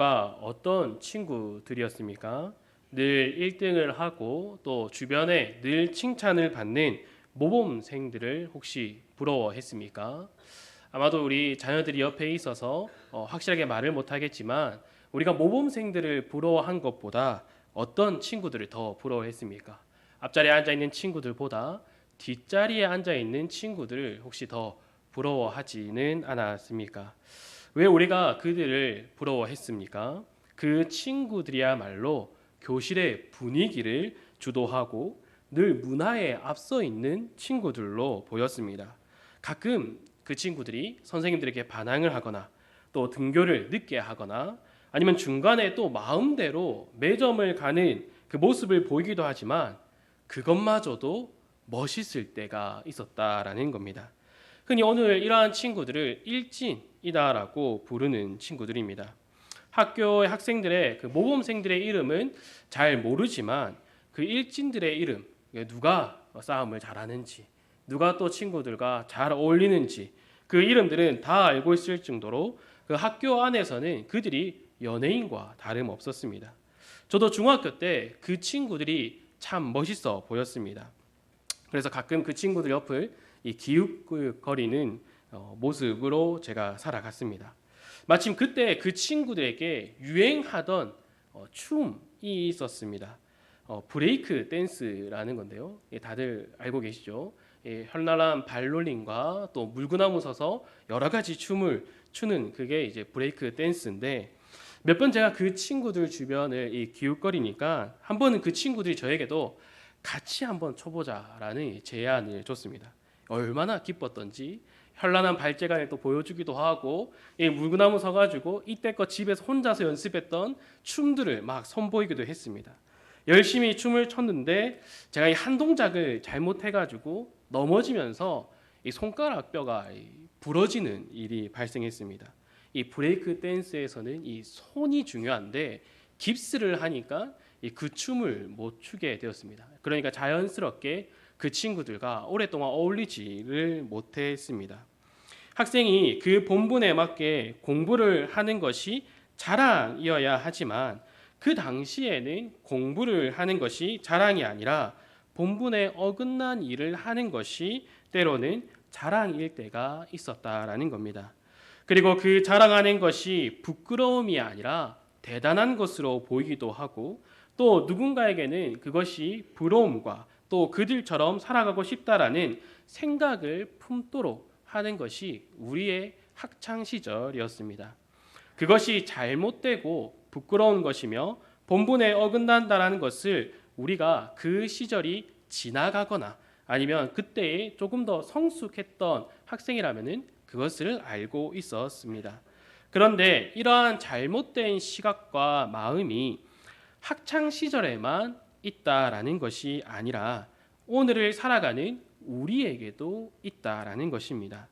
가 어떤 친구들이었습니까? 늘 1등을 하고 또 주변에 늘 칭찬을 받는 모범생들을 혹시 부러워했습니까? 아마도 우리 자녀들이 옆에 있어서 어, 확실하게 말을 못하겠지만 우리가 모범생들을 부러워한 것보다 어떤 친구들을 더 부러워했습니까? 앞자리에 앉아 있는 친구들보다 뒷자리에 앉아 있는 친구들을 혹시 더 부러워하지는 않았습니까? 왜 우리가 그들을 부러워했습니까? 그 친구들이야말로 교실의 분위기를 주도하고 늘 문화에 앞서 있는 친구들로 보였습니다. 가끔 그 친구들이 선생님들에게 반항을 하거나 또 등교를 늦게 하거나 아니면 중간에 또 마음대로 매점을 가는 그 모습을 보이기도 하지만 그것마저도 멋있을 때가 있었다라는 겁니다. 흔히 오늘 이러한 친구들을 일진 이다라고 부르는 친구들입니다. 학교의 학생들의 그 모범생들의 이름은 잘 모르지만 그 일진들의 이름 누가 싸움을 잘하는지 누가 또 친구들과 잘 어울리는지 그 이름들은 다 알고 있을 정도로 그 학교 안에서는 그들이 연예인과 다름 없었습니다. 저도 중학교 때 그 친구들이 참 멋있어 보였습니다. 그래서 가끔 그 친구들 옆을 이 기웃거리는 어, 모습으로 제가 살아갔습니다. 마침 그때 그 친구들에게 유행하던 어, 춤이 있었습니다. 어, 브레이크 댄스라는 건데요. 예, 다들 알고 계시죠? 예, 현란한 발놀림과 또 물구나무 서서 여러 가지 춤을 추는 그게 이제 브레이크 댄스인데 몇 번 제가 그 친구들 주변을 이 기웃거리니까 한 번은 그 친구들이 저에게도 같이 한번 쳐보자라는 제안을 줬습니다. 얼마나 기뻤던지 현란한 발재간을 또 보여주기도 하고 이 물구나무 서가지고 이때껏 집에서 혼자서 연습했던 춤들을 막 선보이기도 했습니다. 열심히 춤을 췄는데 제가 이 한 동작을 잘못해가지고 넘어지면서 이 손가락 뼈가 부러지는 일이 발생했습니다. 이 브레이크 댄스에서는 이 손이 중요한데 깁스를 하니까 그 춤을 못 추게 되었습니다. 그러니까 자연스럽게 그 친구들과 오랫동안 어울리지를 못했습니다. 학생이 그 본분에 맞게 공부를 하는 것이 자랑이어야 하지만 그 당시에는 공부를 하는 것이 자랑이 아니라 본분에 어긋난 일을 하는 것이 때로는 자랑일 때가 있었다라는 겁니다. 그리고 그 자랑하는 것이 부끄러움이 아니라 대단한 것으로 보이기도 하고 또 누군가에게는 그것이 부러움과 또 그들처럼 살아가고 싶다라는 생각을 품도록 하는 것이 우리의 학창 시절이었습니다. 그것이 잘못되고 부끄러운 것이며 본분에 어긋난다라는 것을 우리가 그 시절이 지나가거나 아니면 그때에 조금 더 성숙했던 학생이라면은 그것을 알고 있었습니다. 그런데 이러한 잘못된 시각과 마음이 학창 시절에만 있다라는 것이 아니라 오늘을 살아가는 우리에게도 있다라는 것입니다.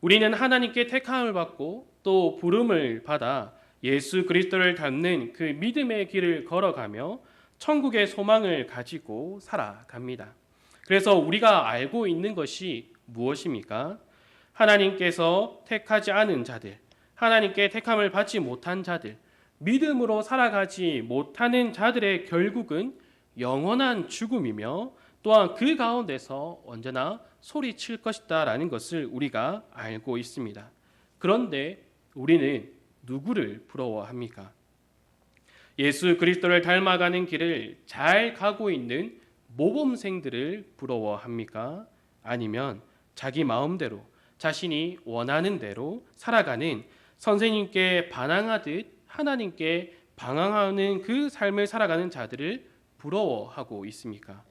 우리는 하나님께 택함을 받고 또 부름을 받아 예수 그리스도를 닮는 그 믿음의 길을 걸어가며 천국의 소망을 가지고 살아갑니다. 그래서 우리가 알고 있는 것이 무엇입니까? 하나님께서 택하지 않은 자들, 하나님께 택함을 받지 못한 자들, 믿음으로 살아가지 못하는 자들의 결국은 영원한 죽음이며 또한 그 가운데서 언제나 소리칠 것이다라는 것을 우리가 알고 있습니다. 그런데 우리는 누구를 부러워합니까? 예수 그리스도를 닮아가는 길을 잘 가고 있는 모범생들을 부러워합니까? 아니면 자기 마음대로 자신이 원하는 대로 살아가는 선생님께 반항하듯 하나님께 방황하는 그 삶을 살아가는 자들을 부러워하고 있습니까?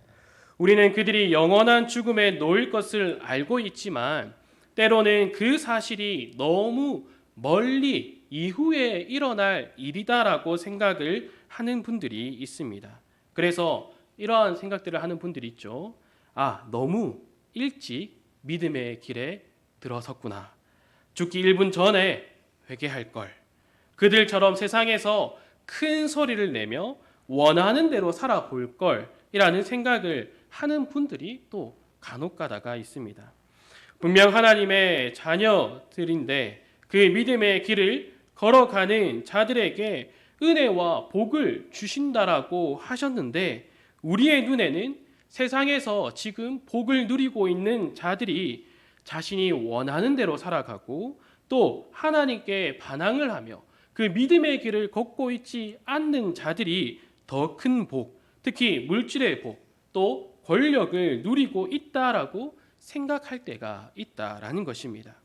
우리는 그들이 영원한 죽음에 놓일 것을 알고 있지만 때로는 그 사실이 너무 멀리 이후에 일어날 일이다라고 생각을 하는 분들이 있습니다. 그래서 이러한 생각들을 하는 분들이 있죠. 아, 너무 일찍 믿음의 길에 들어섰구나. 죽기 1분 전에 회개할 걸. 그들처럼 세상에서 큰 소리를 내며 원하는 대로 살아볼 걸이라는 생각을 하는 분들이 또 간혹 가다가 있습니다. 분명 하나님의 자녀들인데 그 믿음의 길을 걸어가는 자들에게 은혜와 복을 주신다라고 하셨는데 우리의 눈에는 세상에서 지금 복을 누리고 있는 자들이 자신이 원하는 대로 살아가고 또 하나님께 반항을 하며 그 믿음의 길을 걷고 있지 않는 자들이 더 큰 복, 특히 물질의 복, 또 권력을 누리고 있다라고 생각할 때가 있다라는 것입니다.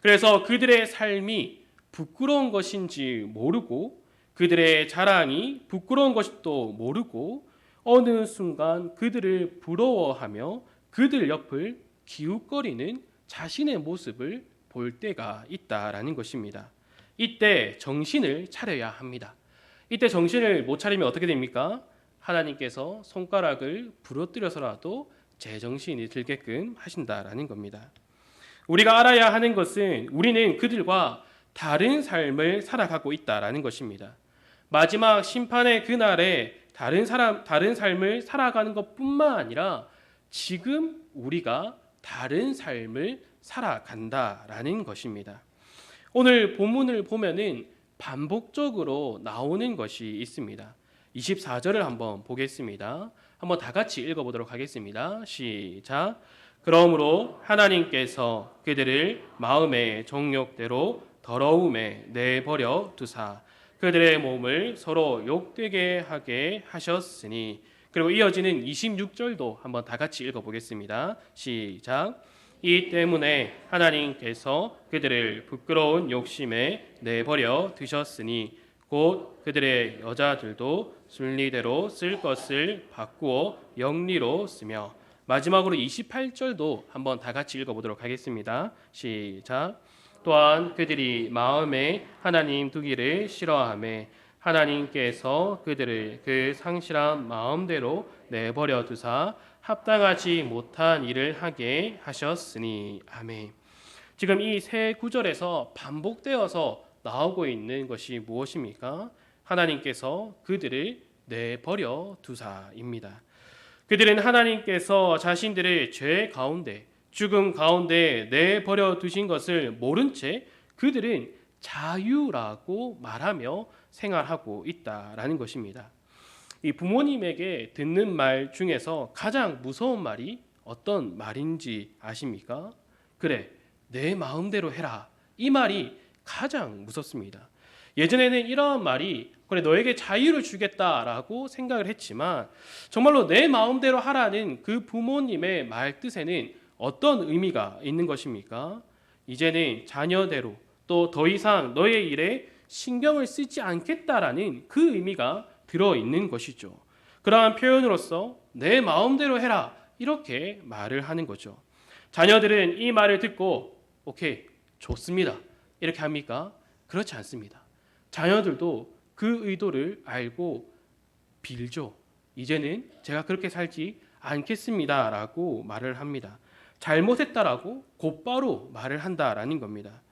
그래서 그들의 삶이 부끄러운 것인지 모르고 그들의 자랑이 부끄러운 것도 모르고 어느 순간 그들을 부러워하며 그들 옆을 기웃거리는 자신의 모습을 볼 때가 있다라는 것입니다. 이때 정신을 차려야 합니다. 이때 정신을 못 차리면 어떻게 됩니까? 하나님께서 손가락을 부러뜨려서라도 제정신이 들게끔 하신다라는 겁니다. 우리가 알아야 하는 것은 우리는 그들과 다른 삶을 살아가고 있다라는 것입니다. 마지막 심판의 그날에 다른 사람 다른 삶을 살아가는 것뿐만 아니라 지금 우리가 다른 삶을 살아간다라는 것입니다. 오늘 본문을 보면은 반복적으로 나오는 것이 있습니다. 24절을 한번 보겠습니다. 한번 다 같이 읽어 보도록 하겠습니다. 시작. 그러므로 하나님께서 그들을 마음의 정욕대로 더러움에 내버려 두사 그들의 몸을 서로 욕되게 하게 하셨으니 그리고 이어지는 26절도 한번 다 같이 읽어 보겠습니다. 시작. 이 때문에 하나님께서 그들을 부끄러운 욕심에 내버려 두셨으니 곧 그들의 여자들도 순리대로 쓸 것을 바꾸어 영리로 쓰며 마지막으로 28절도 한번 다 같이 읽어보도록 하겠습니다. 시작. 또한 그들이 마음에 하나님 두기를 싫어하며 하나님께서 그들을 그 상실한 마음대로 내버려 두사 합당하지 못한 일을 하게 하셨으니 아멘. 지금 이 세 구절에서 반복되어서 나오고 있는 것이 무엇입니까? 하나님께서 그들을 내버려 두사입니다. 그들은 하나님께서 자신들의 죄 가운데 죽음 가운데 내버려 두신 것을 모른 채 그들은 자유라고 말하며 생활하고 있다라는 것입니다. 이 부모님에게 듣는 말 중에서 가장 무서운 말이 어떤 말인지 아십니까? 그래, 내 마음대로 해라. 이 말이 가장 무섭습니다. 예전에는 이러한 말이 그래 너에게 자유를 주겠다라고 생각을 했지만 정말로 내 마음대로 하라는 그 부모님의 말 뜻에는 어떤 의미가 있는 것입니까? 이제는 자녀대로 또 더 이상 너의 일에 신경을 쓰지 않겠다라는 그 의미가 들어 있는 것이죠. 그러한 표현으로서 내 마음대로 해라 이렇게 말을 하는 거죠. 자녀들은 이 말을 듣고 오케이 좋습니다 이렇게 합니까? 그렇지 않습니다. 자녀들도 그 의도를 알고 빌죠. 이제는 제가 그렇게 살지 않겠습니다 라고 말을 합니다. 잘못했다라고 곧바로 말을 한다라는 겁니다.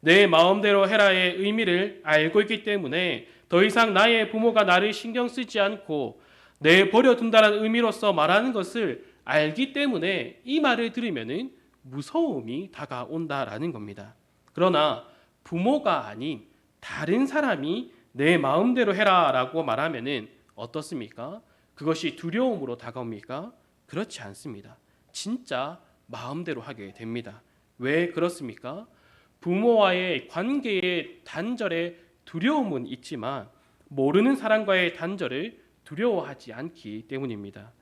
내 마음대로 해라의 의미를 알고 있기 때문에 더 이상 나의 부모가 나를 신경 쓰지 않고 내 버려둔다는 의미로서 말하는 것을 알기 때문에 이 말을 들으면은 무서움이 다가온다라는 겁니다. 그러나 부모가 아닌 다른 사람이 내 마음대로 해라라고 말하면은 어떻습니까? 그것이 두려움으로 다가옵니까? 그렇지 않습니다. 진짜 마음대로 하게 됩니다. 왜 그렇습니까? 부모와의 관계의 단절에 두려움은 있지만 모르는 사람과의 단절을 두려워하지 않기 때문입니다.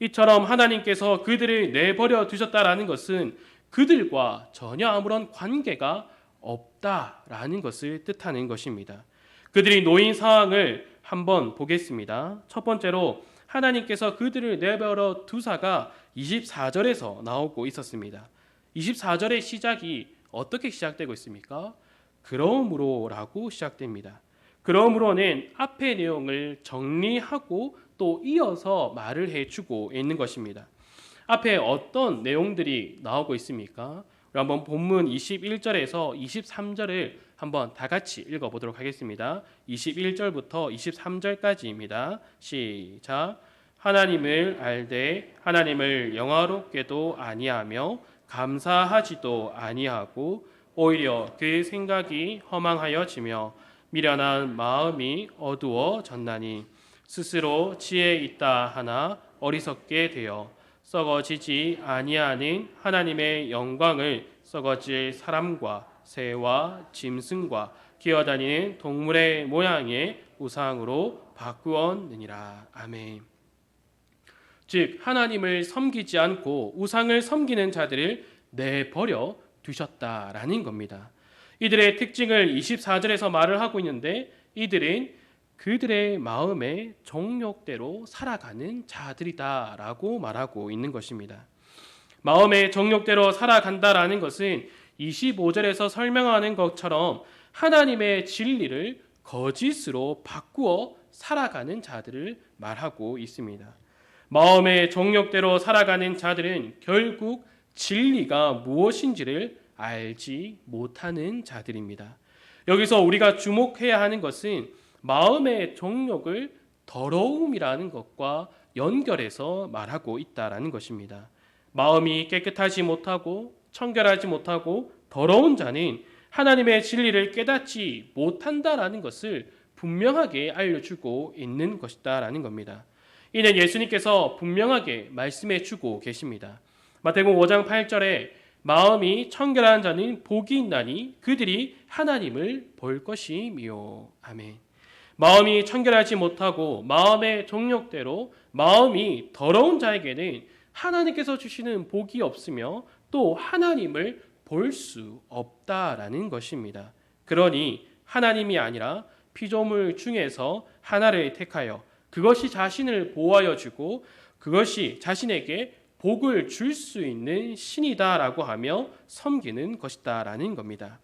이처럼 하나님께서 그들을 내버려 두셨다라는 것은 그들과 전혀 아무런 관계가 없다라는 것을 뜻하는 것입니다. 그들이 놓인 상황을 한번 보겠습니다. 첫 번째로 하나님께서 그들을 내버려 두사가 24절에서 나오고 있었습니다. 24절의 시작이 어떻게 시작되고 있습니까? 그러므로라고 시작됩니다. 그러므로는 앞의 내용을 정리하고 또 이어서 말을 해주고 있는 것입니다. 앞에 어떤 내용들이 나오고 있습니까? 한번 본문 21절에서 23절을 한번 다 같이 읽어 보도록 하겠습니다. 21절부터 23절까지입니다. 시작. 하나님을 알되 하나님을 영화롭게도 아니하며 감사하지도 아니하고 오히려 그 생각이 허망하여지며 미련한 마음이 어두워졌나니 스스로 지혜 있다 하나 어리석게 되어 썩어지지 아니하는 하나님의 영광을 썩어질 사람과 새와 짐승과 기어다니는 동물의 모양의 우상으로 바꾸었느니라. 아멘. 즉 하나님을 섬기지 않고 우상을 섬기는 자들을 내버려 두셨다라는 겁니다. 이들의 특징을 24절에서 말을 하고 있는데 이들은 그들의 마음의 정욕대로 살아가는 자들이다라고 말하고 있는 것입니다. 마음의 정욕대로 살아간다라는 것은 25절에서 설명하는 것처럼 하나님의 진리를 거짓으로 바꾸어 살아가는 자들을 말하고 있습니다. 마음의 정욕대로 살아가는 자들은 결국 진리가 무엇인지를 알지 못하는 자들입니다. 여기서 우리가 주목해야 하는 것은 마음의 정욕을 더러움이라는 것과 연결해서 말하고 있다라는 것입니다. 마음이 깨끗하지 못하고 청결하지 못하고 더러운 자는 하나님의 진리를 깨닫지 못한다라는 것을 분명하게 알려주고 있는 것이다라는 겁니다. 이는 예수님께서 분명하게 말씀해 주고 계십니다. 마태복음 5장 8절에 마음이 청결한 자는 복이 있나니 그들이 하나님을 볼 것이미요. 아멘. 마음이 청결하지 못하고 마음의 정욕대로 마음이 더러운 자에게는 하나님께서 주시는 복이 없으며 또 하나님을 볼 수 없다라는 것입니다. 그러니 하나님이 아니라 피조물 중에서 하나를 택하여 그것이 자신을 보호하여 주고 그것이 자신에게 복을 줄 수 있는 신이다라고 하며 섬기는 것이다라는 겁니다.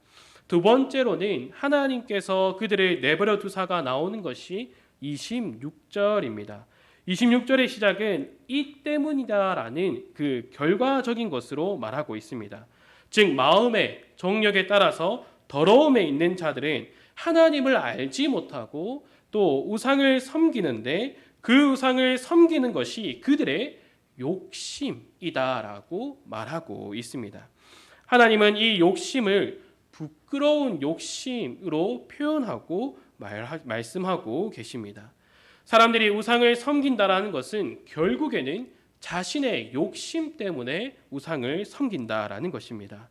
두 번째로는 하나님께서 그들을 내버려 두사가 나오는 것이 26절입니다. 26절의 시작은 이 때문이다라는 그 결과적인 것으로 말하고 있습니다. 즉 마음의 정력에 따라서 더러움에 있는 자들은 하나님을 알지 못하고 또 우상을 섬기는데 그 우상을 섬기는 것이 그들의 욕심이다라고 말하고 있습니다. 하나님은 이 욕심을 부끄러운 욕심으로 표현하고 말씀하고 계십니다. 사람들이 우상을 섬긴다라는 것은 결국에는 자신의 욕심 때문에 우상을 섬긴다라는 것입니다.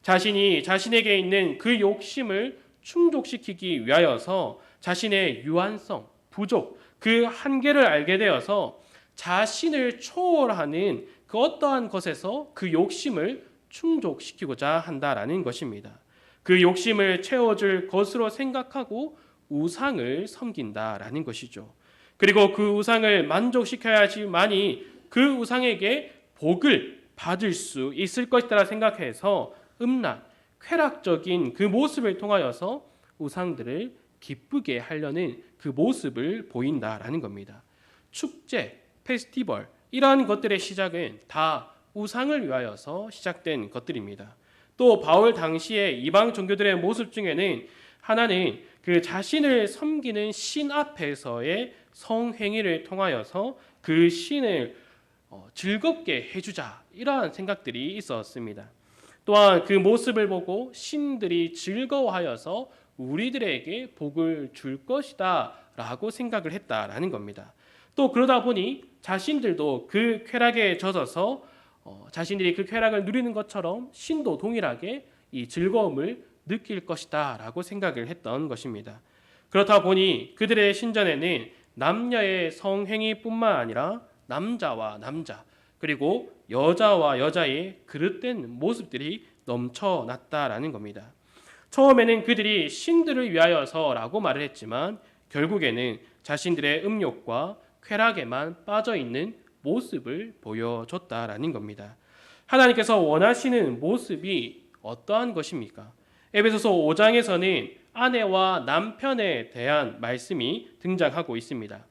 자신이 자신에게 있는 그 욕심을 충족시키기 위하여서 자신의 유한성, 부족, 그 한계를 알게 되어서 자신을 초월하는 그 어떠한 것에서 그 욕심을 충족시키고자 한다라는 것입니다. 그 욕심을 채워줄 것으로 생각하고 우상을 섬긴다라는 것이죠. 그리고 그 우상을 만족시켜야지만이 그 우상에게 복을 받을 수 있을 것이라 생각해서 음란, 쾌락적인 그 모습을 통하여서 우상들을 기쁘게 하려는 그 모습을 보인다라는 겁니다. 축제, 페스티벌 이러한 것들의 시작은 다 우상을 위하여서 시작된 것들입니다. 또 바울 당시에 이방 종교들의 모습 중에는 하나는 그 자신을 섬기는 신 앞에서의 성행위를 통하여서 그 신을 어, 즐겁게 해주자 이러한 생각들이 있었습니다. 또한 그 모습을 보고 신들이 즐거워하여서 우리들에게 복을 줄 것이다 라고 생각을 했다라는 겁니다. 또 그러다 보니 자신들도 그 쾌락에 젖어서 어, 자신들이 그 쾌락을 누리는 것처럼 신도 동일하게 이 즐거움을 느낄 것이다 라고 생각을 했던 것입니다. 그렇다 보니 그들의 신전에는 남녀의 성행위뿐만 아니라 남자와 남자 그리고 여자와 여자의 그릇된 모습들이 넘쳐났다라는 겁니다. 처음에는 그들이 신들을 위하여서라고 말을 했지만 결국에는 자신들의 음욕과 쾌락에만 빠져 있는 모습을 보여줬다라는 겁니다. 하나님께서 원하시는 모습이 어떠한 것입니까? 에베소서 5장에서는 아내와 남편에 대한 말씀이 등장하고 있습니다.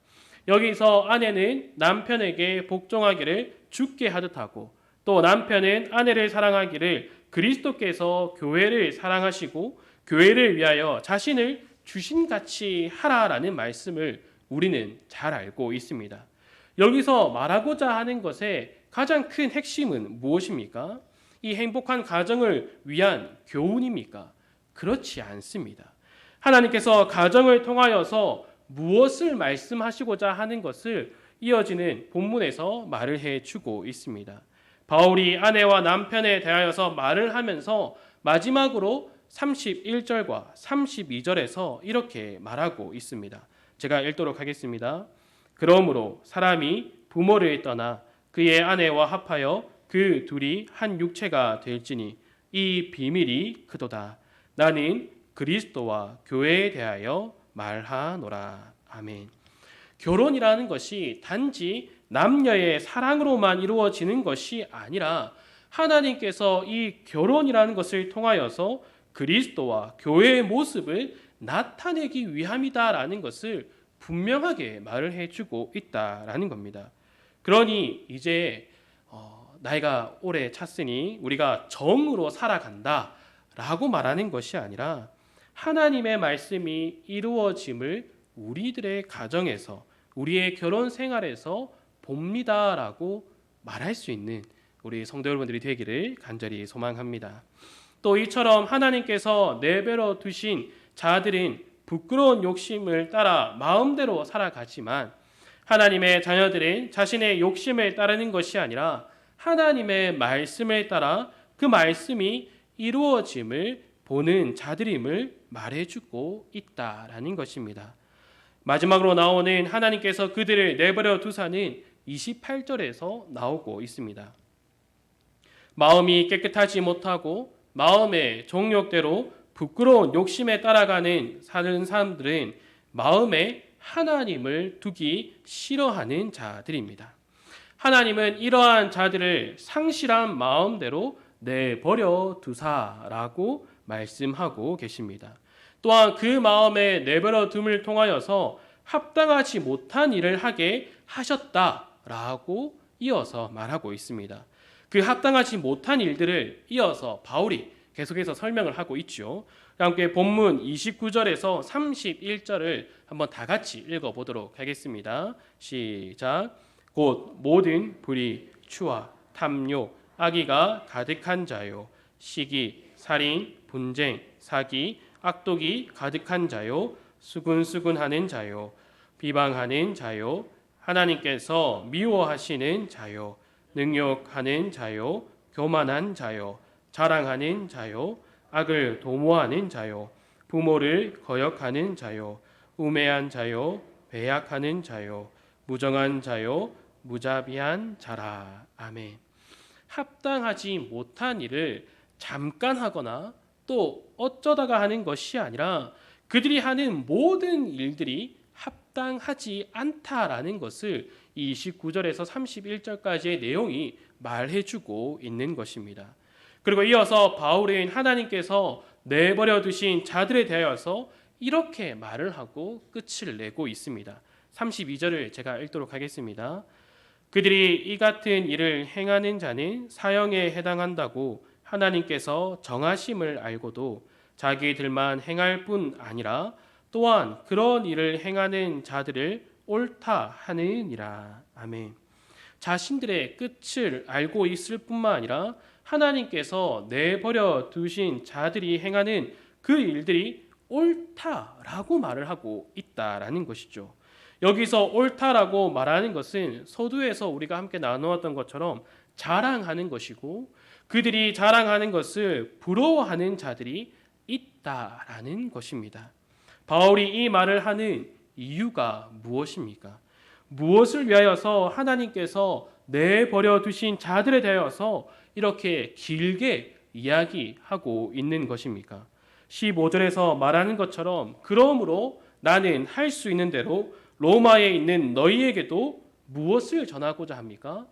여기서 아내는 남편에게 복종하기를 죽게 하듯 하고 또 남편은 아내를 사랑하기를 그리스도께서 교회를 사랑하시고 교회를 위하여 자신을 주신같이 하라라는 말씀을 우리는 잘 알고 있습니다. 여기서 말하고자 하는 것의 가장 큰 핵심은 무엇입니까? 이 행복한 가정을 위한 교훈입니까? 그렇지 않습니다. 하나님께서 가정을 통하여서 무엇을 말씀하시고자 하는 것을 이어지는 본문에서 말을 해 주고 있습니다. 바울이 아내와 남편에 대하여서 말을 하면서 마지막으로 31절과 32절에서 이렇게 말하고 있습니다. 제가 읽도록 하겠습니다. 그러므로 사람이 부모를 떠나 그의 아내와 합하여 그 둘이 한 육체가 될지니 이 비밀이 크도다. 나는 그리스도와 교회에 대하여 말하노라. 아멘. 결혼이라는 것이 단지 남녀의 사랑으로만 이루어지는 것이 아니라 하나님께서 이 결혼이라는 것을 통하여서 그리스도와 교회의 모습을 나타내기 위함이다라는 것을 분명하게 말을 해주고 있다라는 겁니다. 그러니 이제 어, 나이가 오래 찼으니 우리가 정으로 살아간다 라고 말하는 것이 아니라 하나님의 말씀이 이루어짐을 우리들의 가정에서 우리의 결혼 생활에서 봅니다 라고 말할 수 있는 우리 성도 여러분들이 되기를 간절히 소망합니다. 또 이처럼 하나님께서 내버려 두신 자들은 부끄러운 욕심을 따라 마음대로 살아가지만 하나님의 자녀들은 자신의 욕심을 따르는 것이 아니라 하나님의 말씀을 따라 그 말씀이 이루어짐을 보는 자들임을 말해주고 있다라는 것입니다. 마지막으로 나오는 하나님께서 그들을 내버려 두사는 28절에서 나오고 있습니다. 마음이 깨끗하지 못하고 마음의 종욕대로 부끄러운 욕심에 따라가는 사는 사람들은 마음에 하나님을 두기 싫어하는 자들입니다. 하나님은 이러한 자들을 상실한 마음대로 내버려 두사라고 말씀하고 계십니다. 또한 그 마음에 내버려 둠을 통하여서 합당하지 못한 일을 하게 하셨다라고 이어서 말하고 있습니다. 그 합당하지 못한 일들을 이어서 바울이 계속해서 설명을 하고 있죠. 함께 본문 29절에서 31절을 한번 다 같이 읽어 보도록 하겠습니다. 시작. 곧 모든 불의, 추와 탐욕, 악의가 가득한 자요, 시기, 살인, 분쟁, 사기, 악독이 가득한 자요, 수군수군하는 자요, 비방하는 자요, 하나님께서 미워하시는 자요, 능욕하는 자요, 교만한 자요, 자랑하는 자요, 악을 도모하는 자요, 부모를 거역하는 자요, 우매한 자요, 배약하는 자요, 무정한 자요, 무자비한 자라. 아멘. 합당하지 못한 일을 잠깐 하거나 또 어쩌다가 하는 것이 아니라 그들이 하는 모든 일들이 합당하지 않다라는 것을 29절에서 31절까지의 내용이 말해주고 있는 것입니다. 그리고 이어서 바울은 하나님께서 내버려 두신 자들에 대하여서 이렇게 말을 하고 끝을 내고 있습니다. 32절을 제가 읽도록 하겠습니다. 그들이 이 같은 일을 행하는 자는 사형에 해당한다고 하나님께서 정하심을 알고도 자기들만 행할 뿐 아니라 또한 그런 일을 행하는 자들을 옳다 하느니라. 아멘. 자신들의 끝을 알고 있을 뿐만 아니라 하나님께서 내버려 두신 자들이 행하는 그 일들이 옳다라고 말을 하고 있다라는 것이죠. 여기서 옳다라고 말하는 것은 서두에서 우리가 함께 나누었던 것처럼 자랑하는 것이고 그들이 자랑하는 것을 부러워하는 자들이 있다라는 것입니다. 바울이 이 말을 하는 이유가 무엇입니까? 무엇을 위하여서 하나님께서 내버려 두신 자들에 대하여서 이렇게 길게 이야기하고 있는 것입니까? 15절에서 말하는 것처럼 그러므로 나는 할 수 있는 대로 로마에 있는 너희에게도 무엇을 전하고자 합니까?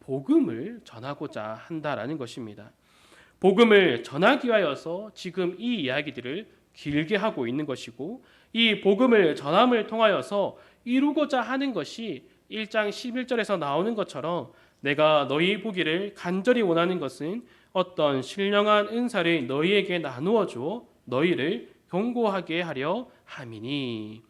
복음을 전하고자 한다라는 것입니다. 복음을 전하기 위하여서 지금 이 이야기들을 길게 하고 있는 것이고 이 복음을 전함을 통하여서 이루고자 하는 것이 1장 11절에서 나오는 것처럼 내가 너희 보기를 간절히 원하는 것은 어떤 신령한 은사를 너희에게 나누어 줘 너희를 견고하게 하려 함이니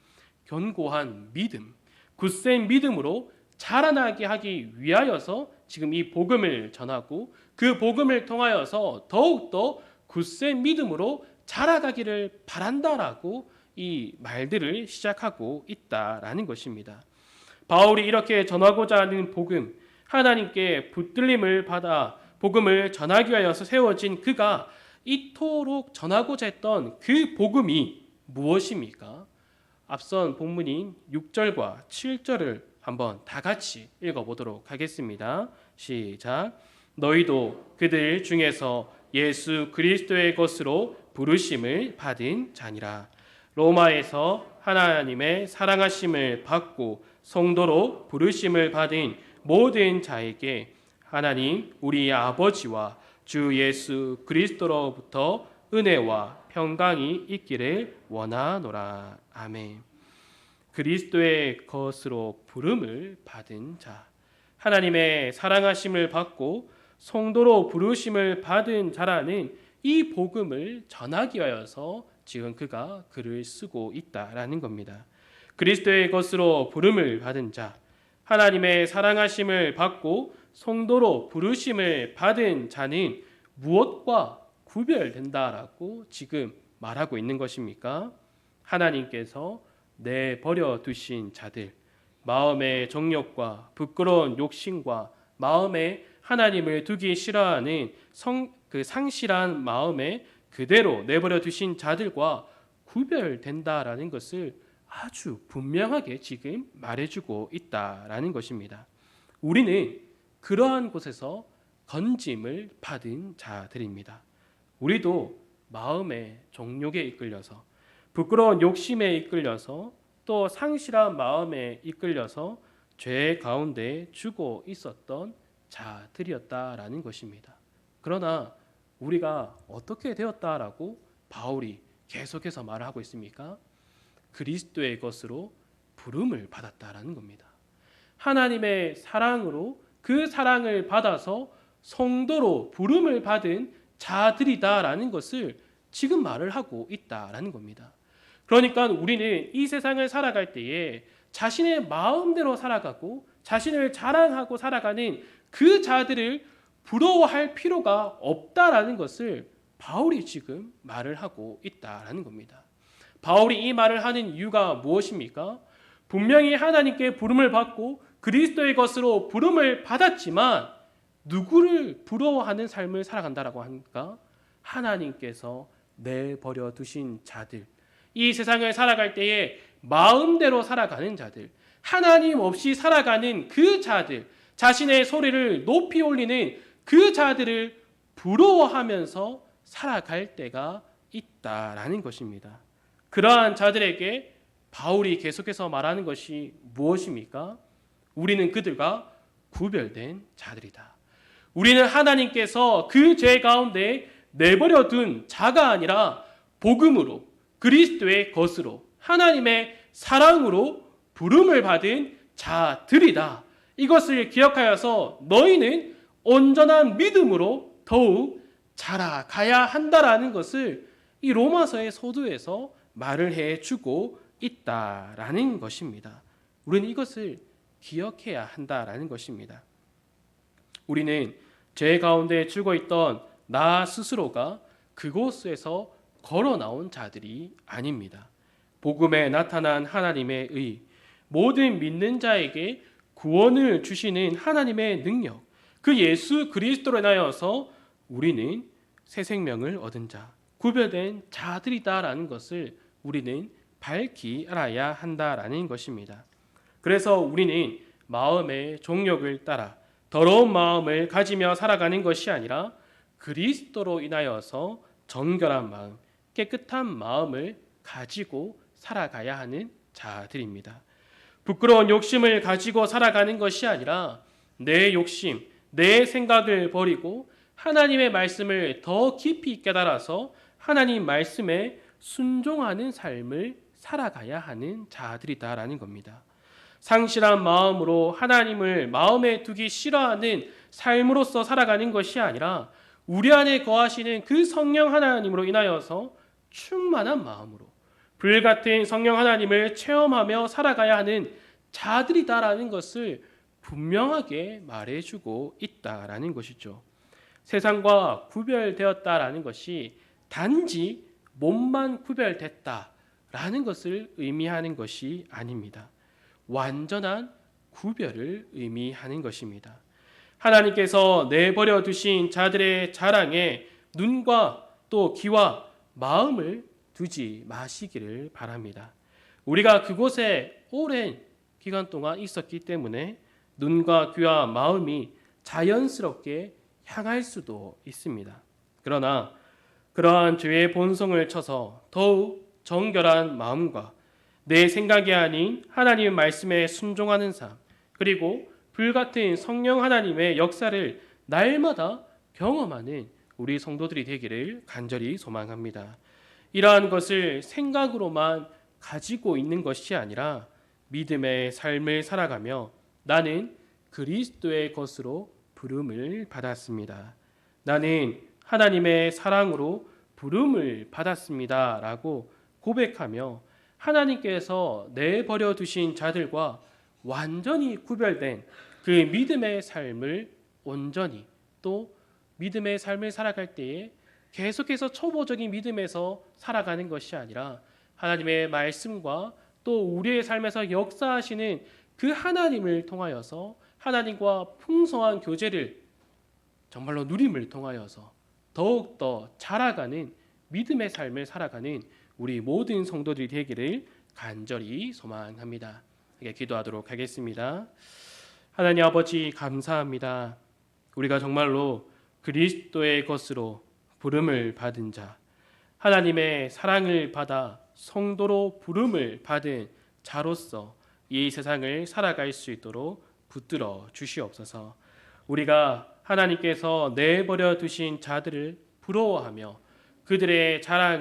견고한 믿음 굳센 믿음으로 자라나게 하기 위하여서 지금 이 복음을 전하고 그 복음을 통하여서 더욱더 굳센 믿음으로 자라가기를 바란다라고 이 말들을 시작하고 있다라는 것입니다. 바울이 이렇게 전하고자 하는 복음, 하나님께 붙들림을 받아 복음을 전하기 위하여서 세워진 그가 이토록 전하고자 했던 그 복음이 무엇입니까? 앞선 본문인 6절과 7절을 한번 다 같이 읽어보도록 하겠습니다. 시작. 너희도 그들 중에서 예수 그리스도의 것으로 부르심을 받은 자니라. 로마에서 하나님의 사랑하심을 받고 성도로 부르심을 받은 모든 자에게 하나님 우리 아버지와 주 예수 그리스도로부터 은혜와 평강이 있기를 원하노라. 아멘. 그리스도의 것으로 부름을 받은 자, 하나님의 사랑하심을 받고 성도로 부르심을 받은 자라는 이 복음을 전하기 위하여서 지금 그가 글을 쓰고 있다라는 겁니다. 그리스도의 것으로 부름을 받은 자, 하나님의 사랑하심을 받고 성도로 부르심을 받은 자는 무엇과 구별된다라고 지금 말하고 있는 것입니까? 하나님께서 내 버려 두신 자들, 마음의 정욕과 부끄러운 욕심과 마음에 하나님을 두기 싫어하는 성, 그 상실한 마음에 그대로 내버려 두신 자들과 구별된다라는 것을 아주 분명하게 지금 말해주고 있다라는 것입니다. 우리는 그러한 곳에서 건짐을 받은 자들입니다. 우리도 마음의 종욕에 이끌려서 부끄러운 욕심에 이끌려서 또 상실한 마음에 이끌려서 죄 가운데 죽어 있었던 자들이었다라는 것입니다. 그러나 우리가 어떻게 되었다라고 바울이 계속해서 말하고 있습니까? 그리스도의 것으로 부름을 받았다라는 겁니다. 하나님의 사랑으로 그 사랑을 받아서 성도로 부름을 받은 자들이다라는 것을 지금 말을 하고 있다라는 겁니다. 그러니까 우리는 이 세상을 살아갈 때에 자신의 마음대로 살아가고 자신을 자랑하고 살아가는 그 자들을 부러워할 필요가 없다라는 것을 바울이 지금 말을 하고 있다라는 겁니다. 바울이 이 말을 하는 이유가 무엇입니까? 분명히 하나님께 부름을 받고 그리스도의 것으로 부름을 받았지만 누구를 부러워하는 삶을 살아간다라고 하니까 하나님께서 내버려 두신 자들 이 세상을 살아갈 때에 마음대로 살아가는 자들 하나님 없이 살아가는 그 자들 자신의 소리를 높이 올리는 그 자들을 부러워하면서 살아갈 때가 있다라는 것입니다. 그러한 자들에게 바울이 계속해서 말하는 것이 무엇입니까? 우리는 그들과 구별된 자들이다. 우리는 하나님께서 그 죄 가운데 내버려 둔 자가 아니라 복음으로 그리스도의 것으로 하나님의 사랑으로 부름을 받은 자들이다. 이것을 기억하여서 너희는 온전한 믿음으로 더욱 자라가야 한다라는 것을 이 로마서의 소두에서 말을 해 주고 있다라는 것입니다. 우리는 이것을 기억해야 한다라는 것입니다. 우리는 죄 가운데 죽어 있던 나 스스로가 그곳에서 걸어 나온 자들이 아닙니다. 복음에 나타난 하나님의 의, 모든 믿는 자에게 구원을 주시는 하나님의 능력, 그 예수 그리스도로 인하여서 우리는 새 생명을 얻은 자, 구별된 자들이다라는 것을 우리는 밝히 알아야 한다라는 것입니다. 그래서 우리는 마음의 종욕을 따라 더러운 마음을 가지며 살아가는 것이 아니라 그리스도로 인하여서 정결한 마음, 깨끗한 마음을 가지고 살아가야 하는 자들입니다. 부끄러운 욕심을 가지고 살아가는 것이 아니라 내 욕심, 내 생각을 버리고 하나님의 말씀을 더 깊이 깨달아서 하나님 말씀에 순종하는 삶을 살아가야 하는 자들이다라는 겁니다. 상실한 마음으로 하나님을 마음에 두기 싫어하는 삶으로서 살아가는 것이 아니라 우리 안에 거하시는 그 성령 하나님으로 인하여서 충만한 마음으로 불같은 성령 하나님을 체험하며 살아가야 하는 자들이다라는 것을 분명하게 말해주고 있다라는 것이죠. 세상과 구별되었다라는 것이 단지 몸만 구별됐다라는 라는 것을 의미하는 것이 아닙니다. 완전한 구별을 의미하는 것입니다. 하나님께서 내버려 두신 자들의 자랑에 눈과 또 귀와 마음을 두지 마시기를 바랍니다. 우리가 그곳에 오랜 기간 동안 있었기 때문에 눈과 귀와 마음이 자연스럽게 향할 수도 있습니다. 그러나 그러한 죄의 본성을 쳐서 더욱 정결한 마음과 내 생각이 아닌 하나님 말씀에 순종하는 삶, 그리고 불같은 성령 하나님의 역사를 날마다 경험하는 우리 성도들이 되기를 간절히 소망합니다. 이러한 것을 생각으로만 가지고 있는 것이 아니라 믿음의 삶을 살아가며 나는 그리스도의 것으로 부름을 받았습니다. 나는 하나님의 사랑으로 부름을 받았습니다 라고 고백하며 하나님께서 내버려 두신 자들과 완전히 구별된 그 믿음의 삶을 온전히 또 믿음의 삶을 살아갈 때에 계속해서 초보적인 믿음에서 살아가는 것이 아니라 하나님의 말씀과 또 우리의 삶에서 역사하시는 그 하나님을 통하여서 하나님과 풍성한 교제를 정말로 누림을 통하여서 더욱더 자라가는 믿음의 삶을 살아가는 우리 모든 성도들이 되기를 간절히 소망합니다. 기도하도록 하겠습니다. 하나님 아버지 감사합니다. 우리가 정말로 그리스도의 것으로 부름을 받은 자, 하나님의 사랑을 받아 성도로 부름을 받은 자로서 이 세상을 살아갈 수 있도록 붙들어 주시옵소서. 우리가 하나님께서 내버려 두신 자들을 부러워하며 그들의 자랑을